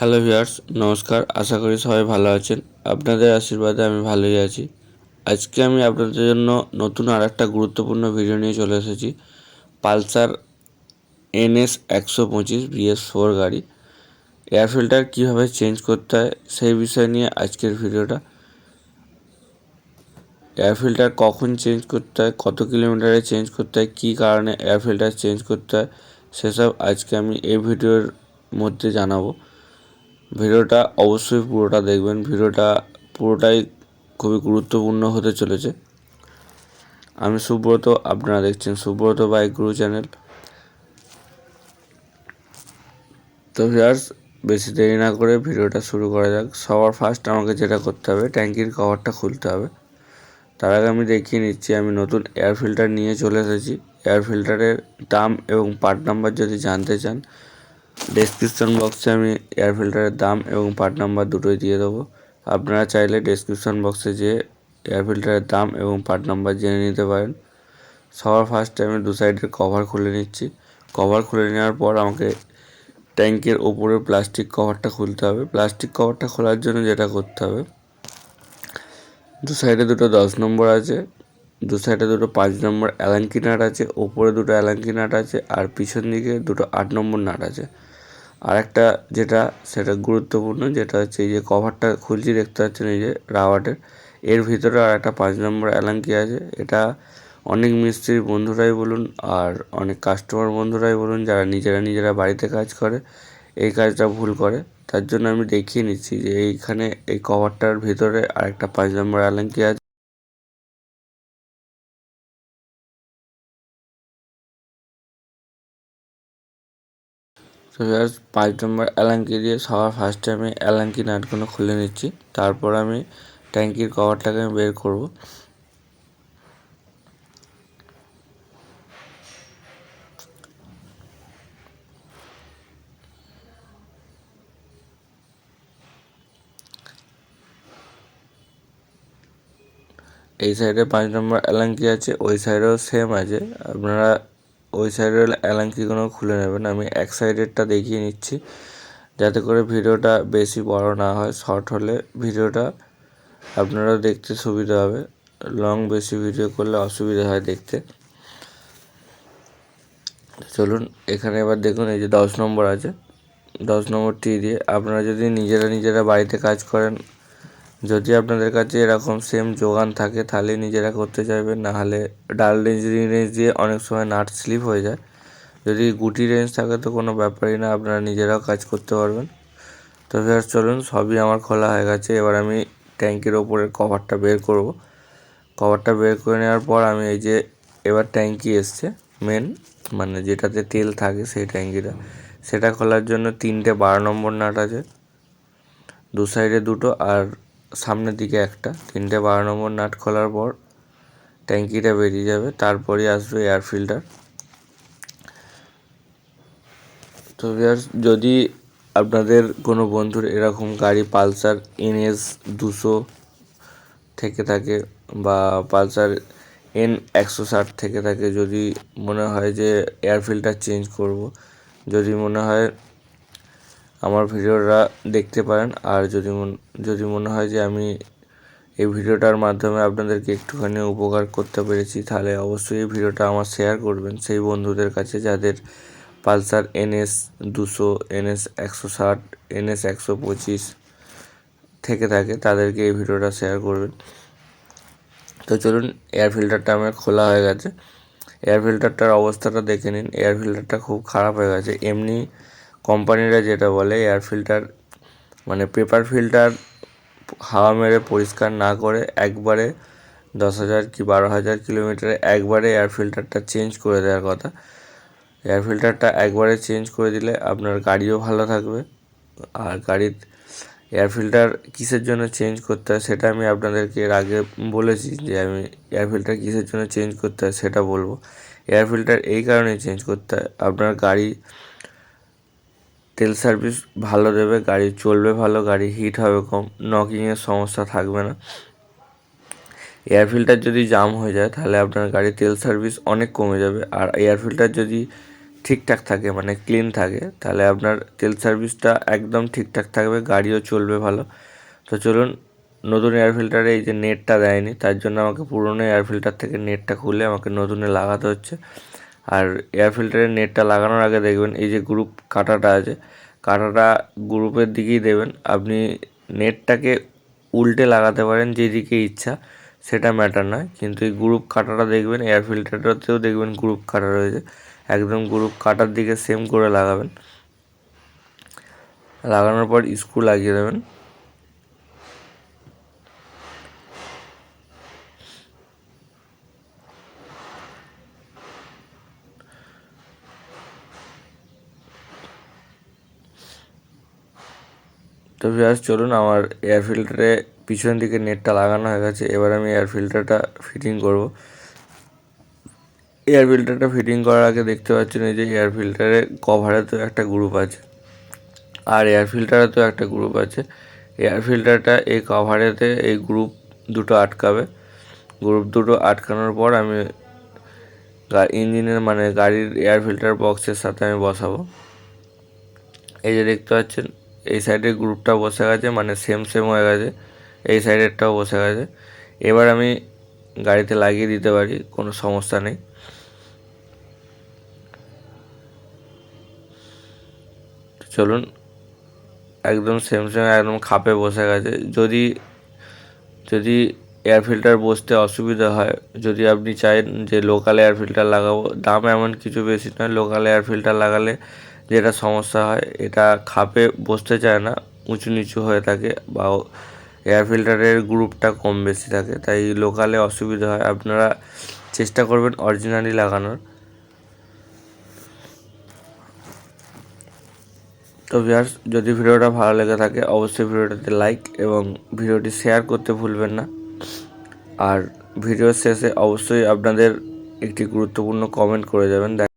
Hello viewers নমস্কার, আশা করি সবাই ভালো আছেন। আপনাদের আশীর্বাদে আমি ভালোই আছি। আজকে আমি আপনাদের জন্য নতুন আর একটা গুরুত্বপূর্ণ ভিডিও নিয়ে চলে এসেছি। পালসার এনএস একশো পঁচিশ বিএস ফোর গাড়ি। এয়ার ফিল্টার কীভাবে চেঞ্জ করতে হয়, সেই বিষয় নিয়ে আজকের ভিডিওটা এয়ার ফিল্টার কখন চেঞ্জ করতে হয়, কত কিলোমিটারে চেঞ্জ করতে হয়, কী কারণে এয়ার ফিল্টার চেঞ্জ করতে হয়, সেসব আজকে আমি এই ভিডিওর মধ্যে জানাব। ভিডিওটা অবশ্যই পুরোটা দেখবেন। ভিডিওটা পুরোটাই খুবই গুরুত্বপূর্ণ হতে চলেছে। আমি সুব্রত, আপনারা দেখছেন সুব্রত বাইক গুরু চ্যানেল। তো ভিউয়ার্স বেশি দেরি না করে ভিডিওটা শুরু করা যাক। সবার ফার্স্ট আমাকে যেটা করতে হবে, ট্যাঙ্কির কভারটা খুলতে হবে। তার আগে আমি দেখিয়ে নিচ্ছি, আমি নতুন এয়ার ফিল্টার নিয়ে চলে এসেছি। এয়ার ফিল্টারের দাম এবং পার্ট নাম্বার যদি জানতে চান ডেসক্রিপশন বক্সে আমি এয়ার ফিল্টারের দাম এবং পার্ট নাম্বার দুটোই দিয়ে দেবো। আপনারা চাইলে ডেসক্রিপশন বক্সে যেয়ে এয়ার ফিল্টারের দাম এবং পার্ট নাম্বার জেনে নিতে পারেন। সবার ফার্স্টে আমি দু সাইডের কভার খুলে নিচ্ছি। কভার খুলে নেওয়ার পর আমাকে ট্যাঙ্কের ওপরে প্লাস্টিক কভারটা খুলতে হবে। প্লাস্টিক কভারটা খোলার জন্য যেটা করতে হবে, দু সাইডে দুটো দশ নম্বর আছে, দু সাইডে দুটো পাঁচ নম্বর অ্যালাঙ্কি নাট আছে, ওপরে দুটো অ্যালাঙ্কি নাট আছে, আর পিছন দিকে দুটো আট নম্বর নাট আছে। আর একটা যেটা, সেটা গুরুত্বপূর্ণ, যেটা হচ্ছে এই যে কভারটা খুলছি, দেখতে পাচ্ছেন এই যে রাবারের এর ভিতরে আর একটা পাঁচ নম্বর অ্যালাঙ্কি আছে। এটা অনেক মিস্ত্রির বন্ধুরাই বলুন আর অনেক কাস্টমার বন্ধুরাই বলুন, যারা নিজেরা নিজেরা বাড়িতে কাজ করে, এই কাজটা ভুল করে। তার জন্য আমি দেখিয়ে নিচ্ছি যে এইখানে এই কভারটার ভিতরে আরেকটা পাঁচ নম্বর অ্যালাঙ্কি আছে। তো পাঁচ নম্বর অ্যালাঙ্কি দিয়ে সবার ফার্স্টে আমি অ্যালাঙ্কি নাটগুলো খুলে নিচ্ছি। তারপর আমি ট্যাঙ্কির কভারটাকে আমি বের করব। এই সাইডে পাঁচ নম্বর অ্যালাঙ্কি আছে, ওই সাইডেও সেম আছে। আপনারা ওই সাইডের অ্যালাঙ্কিগুলো খুলে নেবেন। আমি এক সাইডেরটা দেখিয়ে নিচ্ছি। যাতে করে ভিডিওটা বেশি বড় না হয় শর্ট হলে ভিডিওটা আপনারা দেখতে সুবিধা হবে। লং বেশি ভিডিও করলে অসুবিধা হয় দেখতে। চলুন, এখানে এবার দেখুন, এই যে দশ নম্বর আছে। দশ নম্বর নম্বরটি দিয়ে আপনারা যদি নিজেরা নিজেরা বাড়িতে কাজ করেন যদি আপনাদের কাছে এরকম সেম যোগান থাকে, তাহলে নিজেরা করতে চাইবেন। নাহলে ডাল রেঞ্জ রেঞ্জ দিয়ে অনেক সময় নাট স্লিপ হয়ে যায়। যদি গুটি রেঞ্জ থাকে তো কোনো ব্যাপারই না, আপনারা নিজেরাও কাজ করতে পারবেন। তো ফের চলুন, সবই আমার খোলা হয়ে গেছে। এবার আমি ট্যাঙ্কের ওপরের কভারটা বের করব। কভারটা বের করে নেওয়ার পর আমি এই যে, এবার ট্যাঙ্কি এসছে মেন মানে যেটাতে তেল থাকে সেই ট্যাঙ্কিটা। সেটা খোলার জন্য তিনটে বারো নম্বর নাট আছে। দু সাইডে দুটো আর সামনের দিকে একটা। তিনটে বারো নম্বর নাট খোলার পর ট্যাঙ্কিটা বেরিয়ে যাবে তারপরে আসবে এয়ার ফিল্টার তো যদি আপনাদের কোনো বন্ধুর এরকম গাড়ি পালসার এনএস দুশো থেকে থাকে বা পালসার এন একশো ষাট থেকে থাকে, যদি মনে হয় যে এয়ার ফিল্টার চেঞ্জ করব, যদি মনে হয় আমার ভিডিওটা দেখতে পারেন। আর যদি যদি মনে হয় যে আমি এই ভিডিওটার মাধ্যমে আপনাদেরকে একটুখানি উপকার করতে পেরেছি, তাহলে অবশ্যই এই ভিডিওটা আমার শেয়ার করবেন। সেই বন্ধুদের কাছে যাদের পালসার এনএস দুশো, এনএস একশো ষাট, এনএস একশো পঁচিশ থেকে থাকে, তাদেরকে এই ভিডিওটা শেয়ার করবেন। তো চলুন এয়ার ফিল্টারটা আমার খোলা হয়ে গেছে। এয়ার ফিল্টারটার অবস্থাটা দেখে নিন। এয়ার ফিল্টারটা খুব খারাপ হয়ে গেছে। এমনি কোম্পানিরা যেটা বলে এয়ার ফিল্টার মানে পেপার ফিল্টার হাওয়া মেরে পরিষ্কার না করে একবারে দশ হাজার কি বারো হাজার কিলোমিটারে একবারে এয়ার ফিল্টারটা চেঞ্জ করে দেওয়ার কথা। এয়ার ফিল্টারটা একবারে চেঞ্জ করে দিলে আপনার গাড়িও ভালো থাকবে। আর গাড়ির এয়ার ফিল্টার কিসের জন্য চেঞ্জ করতে হয় সেটা আমি আপনাদেরকে এর আগে বলেছি যে আমি এয়ার ফিল্টার কিসের জন্য চেঞ্জ করতে হয় সেটা বলব। এয়ার ফিল্টার এই কারণে চেঞ্জ করতে হয়। আপনার গাড়ি তেল সার্ভিস ভালো দেবে, গাড়ি চলবে ভালো, গাড়ি হিট হবে কম, নকিংয়ের সমস্যা থাকবে না। এয়ার ফিল্টার যদি জাম হয়ে যায়, তাহলে আপনার গাড়ির তেল সার্ভিস অনেক কমে যাবে। আর এয়ার ফিল্টার যদি ঠিকঠাক থাকে মানে ক্লিন থাকে, তাহলে আপনার তেল সার্ভিসটা একদম ঠিকঠাক থাকবে, গাড়িও চলবে ভালো। তো চলুন, নতুন এয়ার ফিল্টারে এই যে নেটটা দেয়নি, তার জন্য আমাকে পুরনো এয়ার ফিল্টার থেকে নেটটা খুলে আমাকে নতুনে লাগাতে হচ্ছে। আর এয়ার ফিল্টারের নেটটা লাগানোর আগে দেখবেন, এই যে গ্রুপ কাটাটা আছে, কাটাটা গ্রুপের দিকেই দেবেন। আপনি নেটটাকে উল্টে লাগাতে পারেন যেদিকে ইচ্ছা, সেটা ম্যাটার নয়। কিন্তু এই গ্রুপ কাটাটা দেখবেন এয়ার ফিল্টারটাতেও দেখবেন গ্রুপ কাটা রয়েছে। একদম গ্রুপ কাটার দিকে সেম করে লাগাবেন। লাগানোর পর স্ক্রু লাগিয়ে দেবেন। তো ভিউয়ার্স, চলুন আমার এয়ার ফিল্টারে পিছন দিকে নেটটা লাগানো হয়ে গেছে। এবার আমি এয়ার ফিল্টারটা ফিটিং করব। এয়ার ফিল্টারটা ফিটিং করার আগে দেখতে পাচ্ছেন এই যে এয়ার ফিল্টারে কভারে তো একটা গ্রুপ আছে। আর এয়ার ফিল্টারে তো একটা গ্রুপ আছে। এয়ার ফিল্টারটা এই কভারেতে এই গ্রুপ দুটো আটকাবে। গ্রুপ দুটো আটকানোর পর আমি ইঞ্জিনের মানে গাড়ির এয়ার ফিল্টার বক্সের সাথে আমি বসাবো। এই যে দেখতে পাচ্ছেন এই সাইডের গ্রুপটা বসে গেছে মানে সেম সেম হয়ে গেছে। এই সাইডেরটাও বসে গেছে। এবার আমি গাড়িতে লাগিয়ে দিতে পারি, কোনো সমস্যা নেই। চলুন, একদম সেম সেম একদম খাপে বসে গেছে। যদি যদি এয়ার ফিল্টার বসতে অসুবিধা হয়, যদি আপনি চান যে লোকাল এয়ার ফিল্টার লাগাবো, দাম এমন কিছু বেশি নয় লোকাল এয়ার ফিল্টার লাগালে যেটা সমস্যা হয়, এটা খাপে বসতে চায় না, উঁচু নিচু হয়ে থাকে বা এয়ার ফিল্টারের গ্রুপটা কম বেশি থাকে, তাই লোকালে অসুবিধা হয়। আপনারা চেষ্টা করবেন অরিজিনালি লাগানোর। তো ভিউয়ার্স যদি ভিডিওটা ভালো লেগে থাকে, অবশ্যই ভিডিওটাতে লাইক এবং ভিডিওটি শেয়ার করতে ভুলবেন না। আর ভিডিওর শেষে অবশ্যই আপনাদের একটি গুরুত্বপূর্ণ কমেন্ট করে যাবেন।